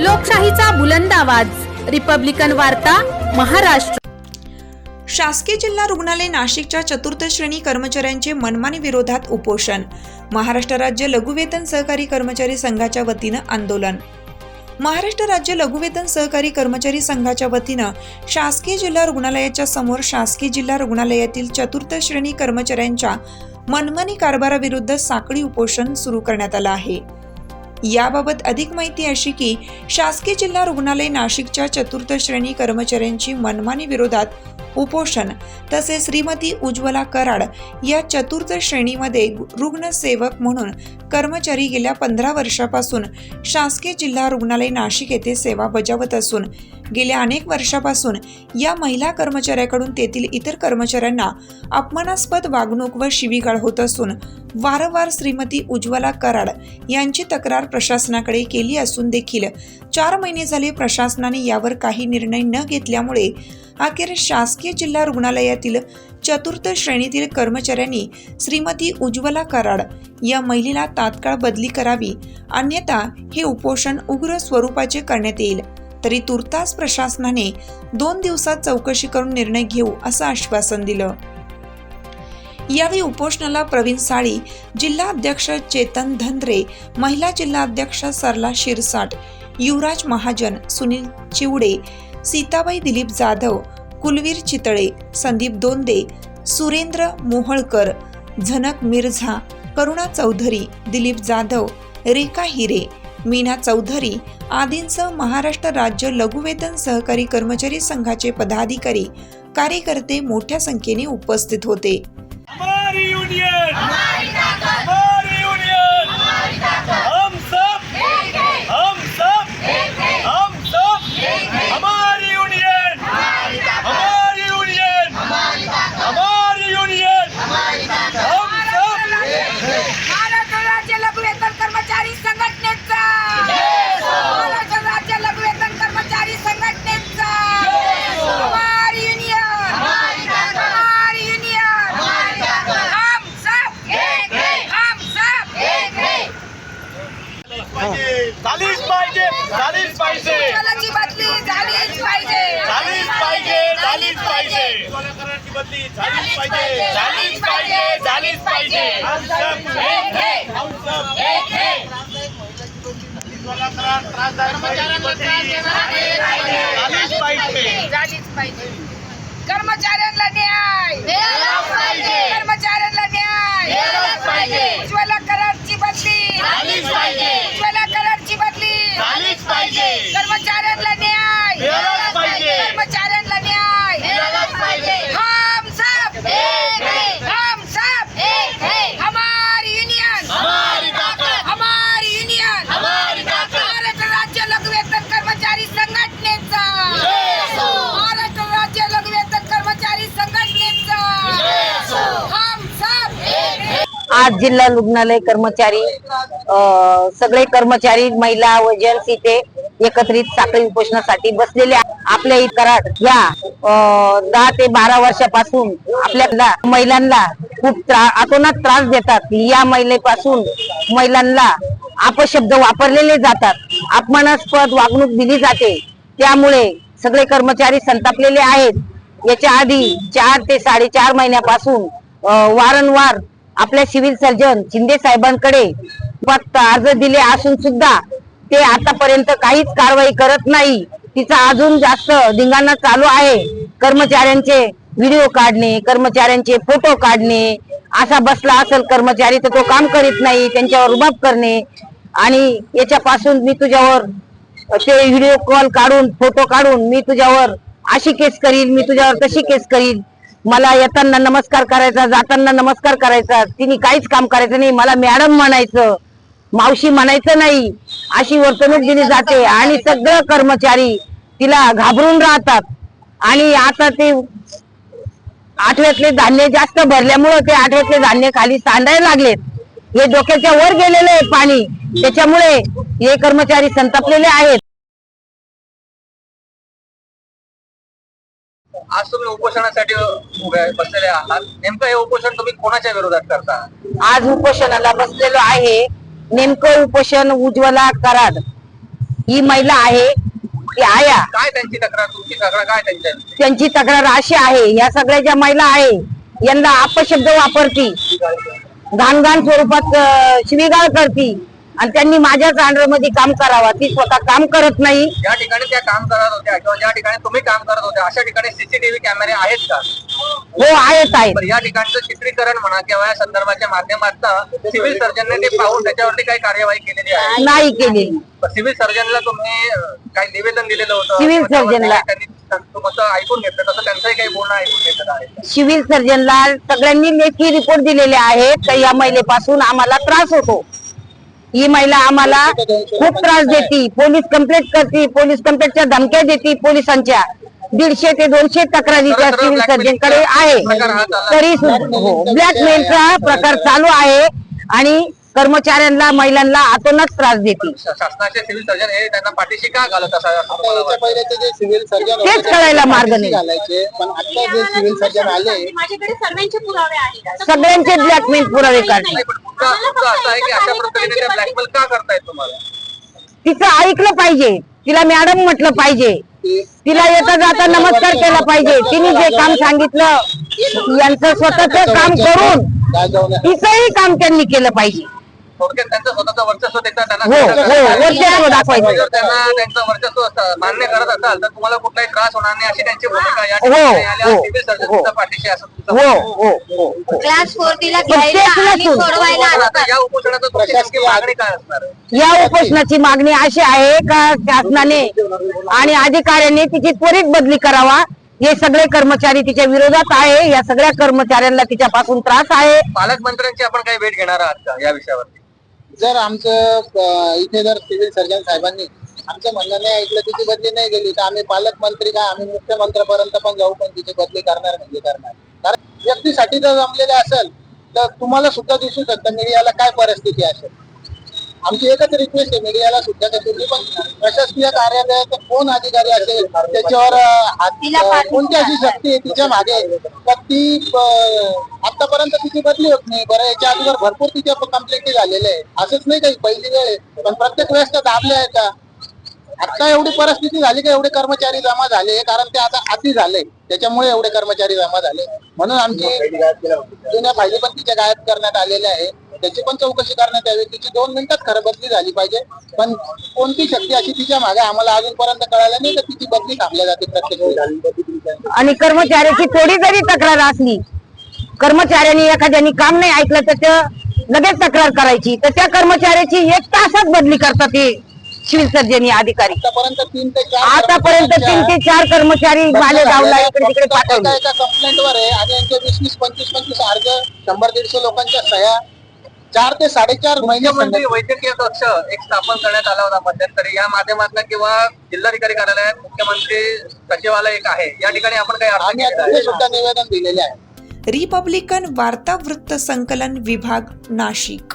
लोकशाहीचा बुलंद आवाज. रिपब्लिकन वार्ता महाराष्ट्र. शासकीय जिल्हा रुग्णालय नाशिकच्या चतुर्थ श्रेणी कर्मचाऱ्यांचे मनमानी विरोधात उपोषण. महाराष्ट्र राज्य लघुवेतन सहकारी कर्मचारी संघाच्या वतीनं आंदोलन. महाराष्ट्र राज्य लघुवेतन सहकारी कर्मचारी संघाच्या वतीनं शासकीय जिल्हा रुग्णालयाच्या समोर शासकीय जिल्हा रुग्णालयातील चतुर्थ श्रेणी कर्मचाऱ्यांच्या मनमानी कारभाराविरुद्ध साखळी उपोषण सुरू करण्यात आलं आहे. याबाबत अधिक माहिती अशी की शासकीय जिल्हा रुग्णालय नाशिकच्या चतुर्थ श्रेणी कर्मचाऱ्यांची मनमानी विरोधात उपोषण तसेच श्रीमती उज्ज्वला कराड या चतुर्थ श्रेणीमध्ये रुग्णसेवक म्हणून कर्मचारी गेल्या पंधरा वर्षापासून शासकीय जिल्हा रुग्णालय नाशिक येथे सेवा बजावत असून गेल्या अनेक वर्षापासून या महिला कर्मचाऱ्याकडून तेथील इतर कर्मचाऱ्यांना अपमानास्पद वागणूक व शिवीगाळ होत असून वारंवार श्रीमती उज्ज्वला कराड यांची तक्रार प्रशासनाकडे केली असून देखील चार महिने झाले प्रशासनाने यावर काही निर्णय न घेतल्यामुळे अखेर शासकीय जिल्हा रुग्णालयातील चतुर्थ श्रेणीतील कर्मचाऱ्यांनी श्रीमती उज्ज्वला कराड या महिलेला तात्काळ बदली करावी अन्यथा हे उपोषण उग्र स्वरूपाचे करण्यात येईल. तरी तुर्तास प्रशासनाने दोन दिवसात चौकशी करून निर्णय घेऊ असं आश्वासन दिलं. यावेळी उपोषणाला प्रवीण साळी जिल्हा अध्यक्ष चेतन धंद्रे महिला जिल्हा अध्यक्ष सरला शिरसाट युवराज महाजन सुनील चिवडे सीताबाई दिलीप जाधव कुलवीर चितळे संदीप दोंदे सुरेंद्र मोहळकर झनक मिर्झा करुणा चौधरी दिलीप जाधव रेखा हिरे मीना चौधरी आदींसह महाराष्ट्र राज्य लघुवेतन सहकारी कर्मचारी संघाचे पदाधिकारी कार्यकर्ते मोठ्या संख्येने उपस्थित होते. झालीच पाहिजे झालीच पाहिजे. बदली झालीच पाहिजे. झालीच पाहिजे झालीच पाहिजे. बदली झालीच पाहिजे झालीच पाहिजे झालीच पाहिजे. झालीच झालीच कर्मचाऱ्यांना न्याय. कर्मचाऱ्यांना न्याय. पाहिजे. उज्ज्वला करारची बदली झालीच पाहिजे. उज्ज्वला करारची बदली झालीच पाहिजे कर्मचाऱ्यांना न्याय मिळालाच पाहिजे. कर्मचाऱ्यांना न्याय मिळालाच पाहिजे. हम सब एक है. हम सब हमारी युनियन हमारी ताकद हमारी युनियन हमारी ताकद. महाराष्ट्र राज्य लघुवेतन कर्मचारी संघटनेचा जय असो. महाराष्ट्र राज्य लघुवेतन कर्मचारी संघटनेचा जय असो. हम सब आज जिल्हा रुग्णालय कर्मचारी सगळे कर्मचारी महिला व जेंट्स इथे एकत्रित साखळी उपोषणासाठी बसलेले आपल्या इथं कराड या दहा ते बारा वर्षापासून आपल्याला महिलांना खूप अतोनात त्रास देतात. या महिलेपासून महिलांना अपशब्द वापरलेले जातात. अपमानास्पद वागणूक दिली जाते. त्यामुळे सगळे कर्मचारी संतापलेले आहेत. याच्या आधी चार ते साडेचार महिन्यापासून वारंवार आपल्या सिव्हिल सर्जन शिंदे साहेबांकडे फक्त अर्ज दिले असून सुद्धा ते आतापर्यंत काहीच कारवाई करत नाही. तिचा अजून जास्त धिंगाणा चालू आहे. कर्मचाऱ्यांचे व्हिडिओ काढणे कर्मचाऱ्यांचे फोटो काढणे असा बसला असेल कर्मचारी तर तो काम करीत नाही त्यांच्यावर रुबाब करणे. आणि याच्यापासून मी तुझ्यावर ते व्हिडिओ कॉल काढून फोटो काढून मी तुझ्यावर अशी केस करीन मी तुझ्यावर तशी केस करीन. मला येताना नमस्कार करायचा जाताना नमस्कार करायचा तिने काहीच काम करायचं नाही. मला मॅडम म्हणायचं मावशी म्हणायचं नाही. अशी वर्तणूक दिली जाते आणि सगळं कर्मचारी तिला घाबरून राहतात. आणि आता ते आठव्यातले धान्य जास्त भरल्यामुळं ते आठव्यातले धान्य खाली सांडायला लागलेत. हे डोक्याच्या वर गेलेले आहे पाणी. त्याच्यामुळे हे कर्मचारी संतापलेले आहेत. आज तुम्ही उपोषणासाठी उभे बसलेले आहात. नेमकं हे उपोषण तुम्ही कोणाच्या विरोधात करता? आज उपोषणाला बसलेलो आहे. नेमकं उपोषण उज्ज्वला कराड. ही महिला आहे ती आया. काय त्यांची तक्रार तुमची तक्रार काय त्यांच्या? त्यांची तक्रार अशी आहे या सगळ्या ज्या महिला आहे यांना अपशब्द वापरती. घाण घाण स्वरूपात शिवीगाळ करती. आणि त्यांनी माझ्याच अंडरमध्ये काम करावा. ती स्वतः काम करत नाही. ज्या ठिकाणी त्या काम करत होत्या किंवा ज्या ठिकाणी तुम्ही काम करत होत्या अशा ठिकाणी सीसीटीव्ही कॅमेरे आहेत का? हो आहेत आहेत. या ठिकाणचं चित्रीकरण म्हणा किंवा या संदर्भाच्या माध्यमातून सिव्हिल सर्जनने ते पाहून त्याच्यावरती काही कार्यवाही केलेली आहे? नाही केलेली. सिव्हिल सर्जनला तुम्ही अं, काही निवेदन दिलेलं होतं? सिव्हिल त्यावर सर्जनला. त्यांनी तुमचं ऐकून घेतलं तसं त्यांचंही काही बोलणं ऐकून घेतलं आहे. सिव्हिल सर्जनला सगळ्यांनी लेखी रिपोर्ट दिलेले आहेत तर या महिलेपासून आम्हाला त्रास होतो. ही महिला आम्हाला खूप त्रास देते. पोलीस कंप्लेंट करते. पोलीस कंप्लेंटच्या धमक्या देते पोलिसांच्या. दीडशे ते दोनशे तक्रारी त्या सिव्हिल सर्जनकडे आहे. तरी ब्लॅकमेलचा प्रकार चालू आहे आणि कर्मचाऱ्यांना महिलांना आतोनाच त्रास देते. शासनाचे सिव्हिल सर्जन हे त्यांना पाठीशी का घालत तेच कळायला मार्ग नाही. घालायचे पण आता जे सिव्हिल सर्जन आले माझ्याकडे सर्वांचे पुरावे आहेत. सगळ्यांचे ब्लॅकमेल पुरावे काढले. असा आहे की अशा पद्धतीने ब्लॅकमेल का करतायत तुम्हाला? तिचं ऐकलं पाहिजे. तिला मॅडम म्हटलं पाहिजे. तिला येता जाता नमस्कार केला पाहिजे. तिने जे काम सांगितलं यांचं स्वतःच काम करून तिचंही काम त्यांनी केलं पाहिजे. थोडक्यात त्यांचं स्वतःचं वर्चस्व देता त्यांना हो, हो, वर्चस्व दाखवायचं. जर त्यांना त्यांचं वर्चस्व मान्य करत असाल तर तुम्हाला कुठलाही त्रास होणार नाही अशी त्यांची भूमिका या ठिकाणी आल्या सिव्हिल. सर्जनच्या पाठीशी असं तुमचं हो म्हणणं आहे. हो क्लास फोर तिला पण तेच घ्यायला आणि नसून. सोडवायला पण आता आणतात. या उपोषणाचं मागणी काय असणार आहे या उपोषणाची मागणी अशी आहे का शासनाने आणि अधिकाऱ्यांनी तिची त्वरित बदली करावा हे सगळे कर्मचारी तिच्या विरोधात आहे या सगळ्या कर्मचाऱ्यांना तिच्यापासून त्रास आहे पालकमंत्र्यांची आपण काही भेट घेणार आहात का या विषयावरती जर आमचं अं, इथे जर सिव्हिल सर्जन साहेबांनी आमचं म्हणणं नाही ऐकलं तिची बदली नाही गेली तर आम्ही पालकमंत्री काय आम्ही मुख्यमंत्र्यापर्यंत पण जाऊ पण तिची बदली करणार म्हणजे करणार. कारण व्यक्तीसाठी जर जमलेले असेल तर तुम्हाला सुद्धा दिसू शकतं मीडियाला काय परिस्थिती असेल. आमची एकच रिक्वेस्ट आहे मीडियाला सुद्धा की तुम्ही पण प्रशासकीय कार्यालयात कोण अधिकारी असेल त्याच्यावर हात- कोणती अशी शक्ती आहे तिच्यामागे? तर ती आतापर्यंत तिची बदली होत नाही. बरं याच्या अगोदर भरपूर तिच्या कंप्लेंटी झालेल्या आहे असंच नाही काही पहिली वेळ आहे. पण प्रत्येक वेळेस त्या दाबल्या आहे का आता एवढी परिस्थिती झाली का एवढे कर्मचारी जमा झाले? कारण ते आता अति झाले. त्याच्यामुळे एवढे कर्मचारी जमा झाले. म्हणून आमची जुन्या फायली पण तिच्या गायब करण्यात आलेल्या आहे त्याची पण चौकशी करण्यात यावी. तिची दोन मिनिटात खरं बदली झाली पाहिजे. पण कोणती शक्ती अशी तिच्यामागे आम्हाला अजूनपर्यंत कळायला नाही तर तिची बदली थांबल्या जाते प्रत्येक. आणि कर्मचाऱ्याची थोडी जरी तक्रार असली कर्मचाऱ्यांनी एखाद्याने काम नाही ऐकलं तर त्या लगेच तक्रार करायची. तर त्या कर्मचाऱ्याची एक तासात बदली करतात ते सिव्हिल सर्जन अधिकारी. आतापर्यंत तीन ते चार आतापर्यंत तीन ते चार कर्मचारी मालेगावला इकडे तिकडे पाठवले. एका कंप्लेंटवर आहे आणि यांचे वीस वीस पंचवीस पंचवीस अर्ज शंभर दीडशे लोकांच्या सह्या चार ते साडेचार महिने मुख्यमंत्री वैद्यकीय कक्ष एक स्थापन करण्यात आला होता मध्यंतरी. या माध्यमातून किंवा जिल्हाधिकारी कार्यालयात मुख्यमंत्री सचिवालय एक आहे. या ठिकाणी आपण काही सुद्धा निवेदन दिलेले आहे. रिपब्लिकन वार्ता वृत्त संकलन विभाग नाशिक.